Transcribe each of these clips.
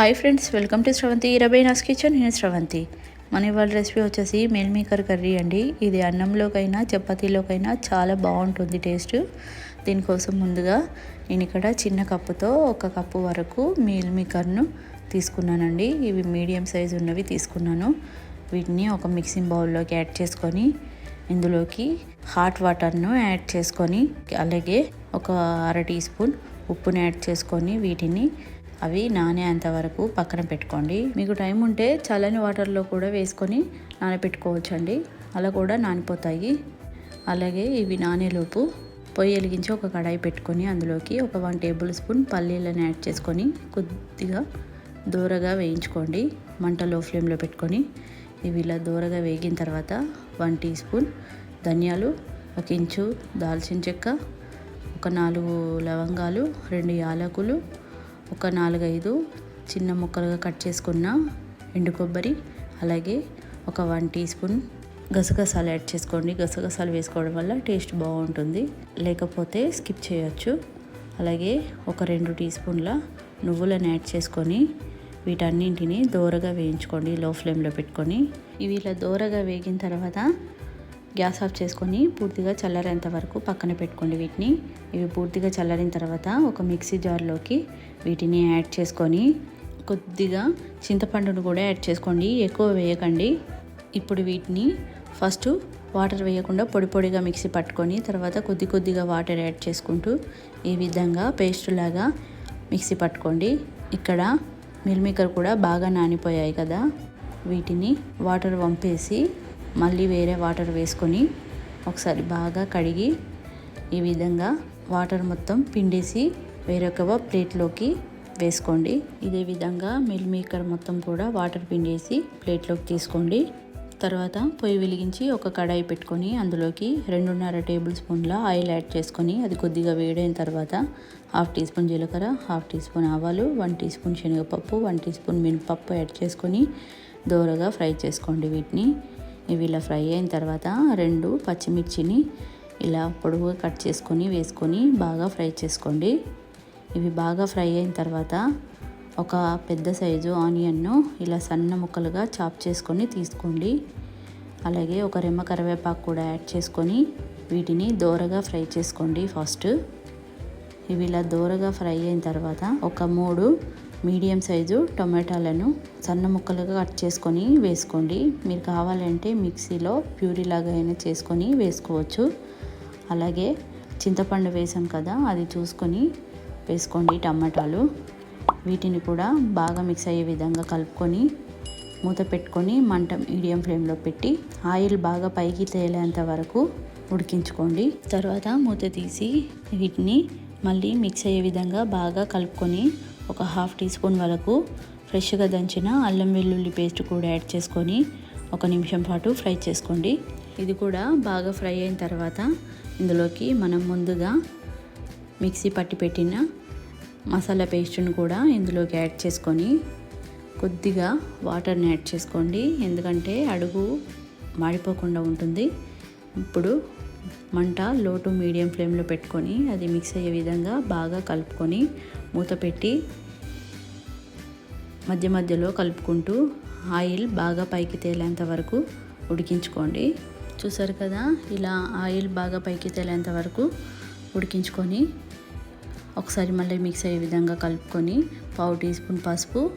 Hi friends welcome to Sravanthi ఇరవై నాస్ kitchen నేను శ్రవంతి మన ఇవాళ రెసిపీ వచ్చేసి మెల్ మేకర్ కర్రీ అండి. ఇది అన్నంలోకైనా చపాతీలోకైనా చాలా బాగుంటుంది టేస్ట్ దీనికోసం ముందుగా నేను ఇక్కడ చిన్న కప్పుతో ఒక కప్పు వరకు మీల్ మేకర్ను తీసుకున్నానండి. ఇవి మీడియం సైజు ఉన్నవి తీసుకున్నాను. వీటిని ఒక మిక్సింగ్ బౌల్లోకి యాడ్ చేసుకొని ఇందులోకి హాట్ వాటర్ను యాడ్ చేసుకొని అలాగే ఒక అర టీ స్పూన్ ఉప్పుని యాడ్ చేసుకొని వీటిని అవి నానేంత వరకు పక్కన పెట్టుకోండి. మీకు టైం ఉంటే చల్లని వాటర్లో కూడా వేసుకొని నానబెట్టుకోవచ్చండి అలా కూడా నానిపోతాయి. అలాగే ఇవి నానేలోపు పొయ్యి వెలిగించి ఒక కడాయి పెట్టుకొని అందులోకి ఒక వన్ టేబుల్ స్పూన్ పల్లీలను యాడ్ చేసుకొని కొద్దిగా దూరగా వేయించుకోండి. మంట లో ఫ్లేమ్లో పెట్టుకొని ఇవి ఇలా దూరగా వేగిన తర్వాత వన్ టీ స్పూన్ ధనియాలు ఒక ఇంచు దాల్చిన చెక్క ఒక నాలుగు లవంగాలు రెండు యాలకులు ఒక నాలుగైదు చిన్న ముక్కలుగా కట్ చేసుకున్న ఎండు కొబ్బరి అలాగే ఒక వన్ టీ స్పూన్ గసగసాలు యాడ్ చేసుకోండి. గసగసాలు వేసుకోవడం వల్ల టేస్ట్ బాగుంటుంది. లేకపోతే స్కిప్ చేయొచ్చు. అలాగే ఒక రెండు టీ స్పూన్ల నువ్వులను యాడ్ చేసుకొని వీటన్నింటిని దోరగా వేయించుకోండి లో ఫ్లేమ్లో పెట్టుకొని. ఇవి ఇలా దోరగా వేగిన తర్వాత గ్యాస్ ఆఫ్ చేసుకొని పూర్తిగా చల్లరేంత వరకు పక్కన పెట్టుకోండి వీటిని. ఇవి పూర్తిగా చల్లరిన తర్వాత ఒక మిక్సీ జార్లోకి వీటిని యాడ్ చేసుకొని కొద్దిగా చింతపండును కూడా యాడ్ చేసుకోండి. ఎక్కువ వేయకండి. ఇప్పుడు వీటిని ఫస్ట్ వాటర్ వేయకుండా పొడి పొడిగా మిక్సీ పట్టుకొని తర్వాత కొద్ది కొద్దిగా వాటర్ యాడ్ చేసుకుంటూ ఈ విధంగా పేస్ట్ లాగా మిక్సీ పట్టుకోండి. ఇక్కడ మిల్మేకర్ కూడా బాగా నానిపోయాయి కదా. వీటిని వాటర్ వంపేసి మళ్ళీ వేరే వాటర్ వేసుకొని ఒకసారి బాగా కడిగి ఈ విధంగా వాటర్ మొత్తం పిండేసి వేరొక ప్లేట్లోకి వేసుకోండి. ఇదే విధంగా మిల్ మేకర్ మొత్తం కూడా వాటర్ పిండేసి ప్లేట్లోకి తీసుకోండి. తర్వాత పొయ్యి వెలిగించి ఒక కడాయి పెట్టుకొని అందులోకి రెండున్నర టేబుల్ స్పూన్ల ఆయిల్ యాడ్ చేసుకొని అది కొద్దిగా వేడైన తర్వాత హాఫ్ టీ స్పూన్ జీలకర్ర హాఫ్ టీ స్పూన్ ఆవాలు వన్ టీ స్పూన్ శనగపప్పు వన్ టీ స్పూన్ మినపప్పు యాడ్ చేసుకొని దోరగా ఫ్రై చేసుకోండి వీటిని. ఇవి ఇలా ఫ్రై అయిన తర్వాత రెండు పచ్చిమిర్చిని ఇలా పొడవుగా కట్ చేసుకొని వేసుకొని బాగా ఫ్రై చేసుకోండి. ఇవి బాగా ఫ్రై అయిన తర్వాత ఒక పెద్ద సైజు ఆనియన్ను ఇలా సన్న ముక్కలుగా చాప్ చేసుకొని తీసుకోండి. అలాగే ఒక రెమ్మ కరివేపాకు కూడా యాడ్ చేసుకొని వీటిని దోరగా ఫ్రై చేసుకోండి ఫస్ట్. ఇవి ఇలా దోరగా ఫ్రై అయిన తర్వాత ఒక మూడు మీడియం సైజు టొమాటాలను సన్న ముక్కలుగా కట్ చేసుకొని వేసుకోండి. మీరు కావాలంటే మిక్సీలో ప్యూరీలాగా అయినా చేసుకొని వేసుకోవచ్చు. అలాగే చింతపండు వేసాం కదా అది చూసుకొని వేసుకోండి టమాటాలు. వీటిని కూడా బాగా మిక్స్ అయ్యే విధంగా కలుపుకొని మూత పెట్టుకొని మంట మీడియం ఫ్లేమ్లో పెట్టి ఆయిల్ బాగా పైకి తేలేంత వరకు ఉడికించుకోండి. తర్వాత మూత తీసి వీటిని మళ్ళీ మిక్స్ అయ్యే విధంగా బాగా కలుపుకొని ఒక హాఫ్ టీ స్పూన్ వరకు ఫ్రెష్గా దంచిన అల్లం వెల్లుల్లి పేస్ట్ కూడా యాడ్ చేసుకొని ఒక నిమిషం పాటు ఫ్రై చేసుకోండి. ఇది కూడా బాగా ఫ్రై అయిన తర్వాత ఇందులోకి మనం ముందుగా మిక్సీ పట్టి పెట్టిన మసాలా పేస్ట్ను కూడా ఇందులోకి యాడ్ చేసుకొని కొద్దిగా వాటర్ని యాడ్ చేసుకోండి. ఎందుకంటే అడుగు మాడిపోకుండా ఉంటుంది. ఇప్పుడు మంట లో టు మీడియం ఫ్లేమ్లో పెట్టుకొని అది మిక్స్ అయ్యే విధంగా బాగా కలుపుకొని మూత పెట్టి మధ్య మధ్యలో కలుపుకుంటూ ఆయిల్ బాగా పైకి తేలేంత వరకు ఉడికించుకోండి. చూసారు కదా ఇలా ఆయిల్ బాగా పైకి తేలేంత వరకు ఉడికించుకొని ఒకసారి మళ్ళీ మిక్స్ అయ్యే విధంగా కలుపుకొని పావు టీ స్పూన్ పసుపు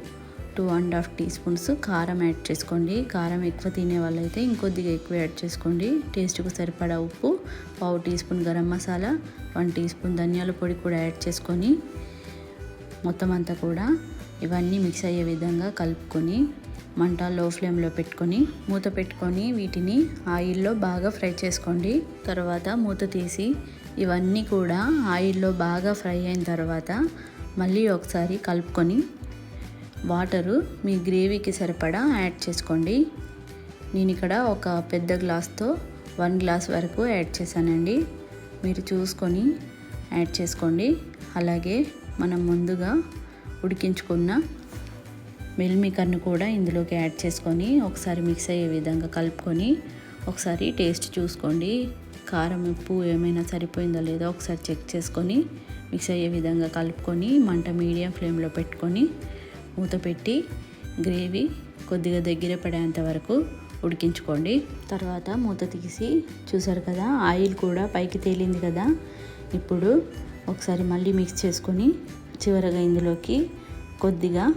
two and half teaspoons కారం యాడ్ చేసుకోండి. కారం ఎక్కువ తినే వాళ్ళైతే ఇంకొద్దిగా ఎక్కువ యాడ్ చేసుకోండి. టేస్ట్కు సరిపడా ఉప్పు పావు teaspoon garam masala one teaspoon ధనియాల పొడి కూడా యాడ్ చేసుకొని మొత్తం అంతా కూడా ఇవన్నీ మిక్స్ అయ్యే విధంగా కలుపుకొని మంట లో ఫ్లేమ్లో పెట్టుకొని మూత పెట్టుకొని వీటిని ఆయిల్లో బాగా ఫ్రై చేసుకోండి. తర్వాత మూత తీసి ఇవన్నీ కూడా ఆయిల్లో బాగా ఫ్రై అయిన తర్వాత మళ్ళీ ఒకసారి కలుపుకొని వాటరు మీ గ్రేవీకి సరిపడా యాడ్ చేసుకోండి. నేను ఇక్కడ ఒక పెద్ద గ్లాస్తో వన్ గ్లాస్ వరకు యాడ్ చేశానండి. మీరు చూసుకొని యాడ్ చేసుకోండి. అలాగే మనం ముందుగా ఉడికించుకున్న మిల్ కూడా ఇందులోకి యాడ్ చేసుకొని ఒకసారి మిక్స్ అయ్యే విధంగా కలుపుకొని ఒకసారి టేస్ట్ చూసుకోండి. కారం ఉప్పు ఏమైనా సరిపోయిందో లేదో ఒకసారి చెక్ చేసుకొని మిక్స్ అయ్యే విధంగా కలుపుకొని మంట మీడియం ఫ్లేమ్లో పెట్టుకొని మూత పెట్టి గ్రేవీ కొద్దిగా దగ్గర పడేంత వరకు ఉడికించుకోండి. తర్వాత మూత తీసి చూసారు కదా ఆయిల్ కూడా పైకి తేలింది కదా. ఇప్పుడు ఒకసారి మళ్ళీ మిక్స్ చేసుకొని చివరగా ఇందులోకి కొద్దిగా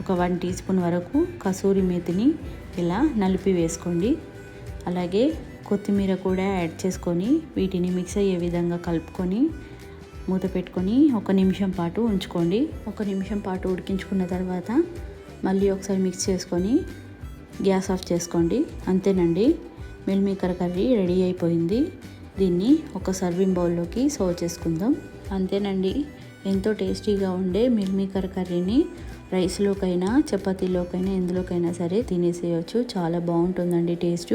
ఒక వన్ టీ స్పూన్ వరకు కసూరి మేతిని ఇలా నలిపి వేసుకోండి. అలాగే కొత్తిమీర కూడా యాడ్ చేసుకొని వీటిని మిక్స్ అయ్యే విధంగా కలుపుకొని మూత పెట్టుకొని ఒక నిమిషం పాటు ఉంచుకోండి. ఒక నిమిషం పాటు ఉడికించుకున్న తర్వాత మళ్ళీ ఒకసారి మిక్స్ చేసుకొని గ్యాస్ ఆఫ్ చేసుకోండి. అంతేనండి. మిల్ కర్రీ రెడీ అయిపోయింది. దీన్ని ఒక సర్వింగ్ బౌల్లోకి సర్వ్ చేసుకుందాం. అంతేనండి. ఎంతో టేస్టీగా ఉండే మిల్ కర్రీని రైస్లోకైనా చపాతీలోకైనా ఎందులోకైనా సరే తినేసేయచ్చు. చాలా బాగుంటుందండి టేస్ట్.